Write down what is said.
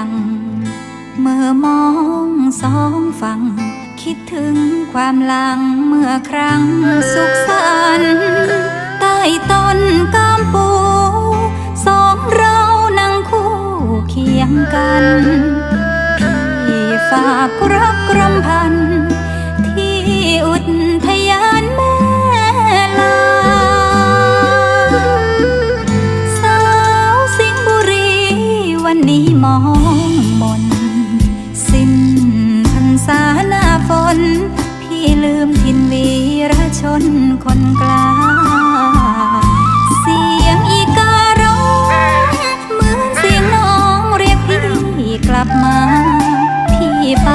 ัง เมื่อมองสองฝั่ง คิดถึงความหลังเมื่อครั้งสุขสันต์ใต้ต้นกามปู สองเรานั่งคู่เคียงกัน พี่ฝากรัก นี้มองมน สิ้นพรรษาหน้าฝน พี่ลืมทินวีรชนคนกลางเสียงอีการ้องเหมือนเสียงน้องเรียกพี่กลับมา พี่ไป